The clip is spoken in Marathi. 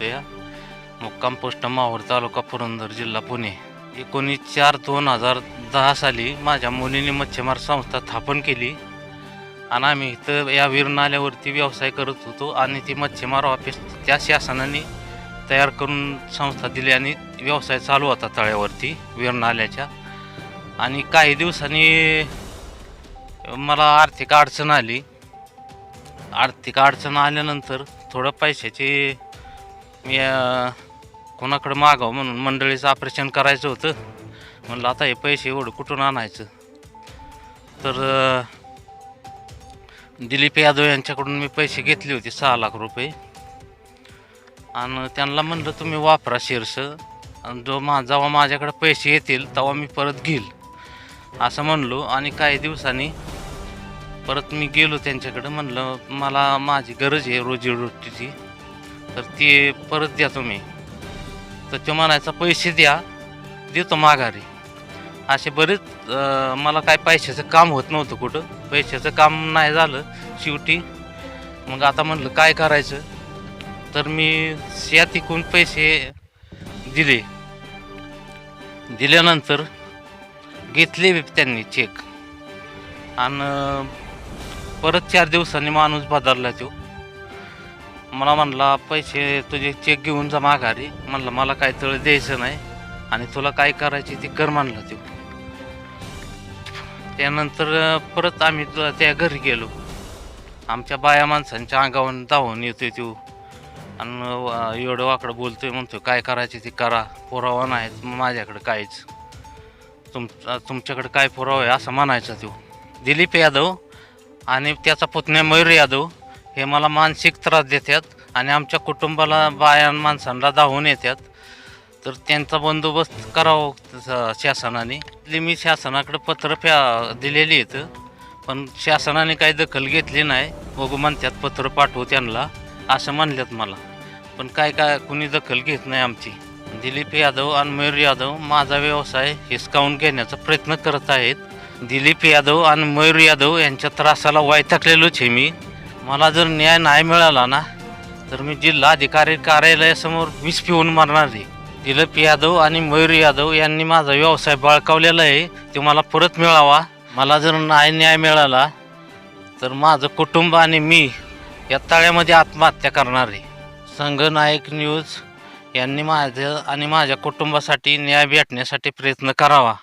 मुक्काम पोस्ट माहूर तालुका पुरंदर जिल्हा पुणे. एकोणीस चार दोन हजार दहा साली माझ्या मुलीने मच्छीमार संस्था स्थापन केली. आणि आम्ही इथं या वीर नाल्यावरती व्यवसाय करत होतो आणि ती मच्छीमार ऑफिस त्या शासनाने तयार करून संस्था दिली आणि व्यवसाय चालू होता तळ्यावरती वीर नाल्याच्या आणि काही दिवसांनी मला आर्थिक अडचण आली. आर्थिक अडचण आल्यानंतर थोडं पैशाची मी कोणाकडं मागावं म्हणून मंडळीचं ऑपरेशन करायचं होतं. म्हणलं आता हे पैसे एवढं कुठून आणायचं? तर दिलीप यादव यांच्याकडून मी पैसे घेतले होते सहा लाख रुपये. आणि त्यांना म्हणलं तुम्ही वापरा शीर्ष आणि जो मा जेव्हा माझ्याकडे पैसे येतील तेव्हा मी परत घेईल. असं म्हणलो. आणि काही दिवसांनी परत मी गेलो त्यांच्याकडं. म्हणलं मला माझी गरज आहे रोजीरोटीची. तर ते परत द्या तुम्ही. तर तो म्हणायचा पैसे द्या देतो माघारी. असे बरेच मला काय पैशाचं काम होत नव्हतं कुठं. पैशाचं काम नाही झालं शेवटी. मग आता म्हणलं काय करायचं? तर मी शेतीकून पैसे दिले. दिल्यानंतर घेतले त्यांनी चेक आणि परत चार दिवसांनी माणूस बदलला तो. मला म्हणला पैसे तुझे चेक घेऊन जा माघारी. म्हणलं मला काय तळ द्यायचं नाही आणि तुला काय करायची ती कर म्हणलं तो. त्यानंतर परत आम्ही तुला त्या घरी गेलो. आमच्या बाया माणसांच्या अंगावर धावून येतोय तो. आणि एवढं वाकडं बोलतोय म्हणतो काय करायचे ते करा. पुरावा नाही माझ्याकडे काहीच. तुम तुमच्याकडे काय पुरावा आहे? असं म्हणायचा तो. दिलीप यादव आणि त्याचा पुतण्या मयूर यादव हे मला मानसिक त्रास देतात आणि आमच्या कुटुंबाला बाया माणसांना धावून येतात. तर त्यांचा बंदोबस्त करावा शासनाने. मी शासनाकडे पत्र फ्या दिलेली आहेत. पण शासनाने काही दखल घेतली नाही. बघू म्हणतात पत्र पाठवू त्यांना. असं म्हणल्यात मला. पण काय काय कुणी दखल घेत नाही आमची. दिलीप यादव आणि मयूर यादव माझा व्यवसाय हिसकावून घेण्याचा प्रयत्न करत आहेत. दिलीप यादव आणि मयूर यादव यांच्या त्रासाला वायथकलेलोच आहे मी. मला जर न्याय नाही मिळाला ना तर मी जिल्हा अधिकारी कार्यालयासमोर वीस पिऊन मारणार आहे. दिलीप यादव आणि मयूर यादव यांनी माझा व्यवसाय बळकावलेला आहे. ते मला परत मिळावा. मला जर नाही न्याय मिळाला तर माझं कुटुंब आणि मी या तळ्यामध्ये आत्महत्या करणार आहे. संघनायक न्यूज यांनी माझं आणि माझ्या कुटुंबासाठी न्याय भेटण्यासाठी प्रयत्न करावा.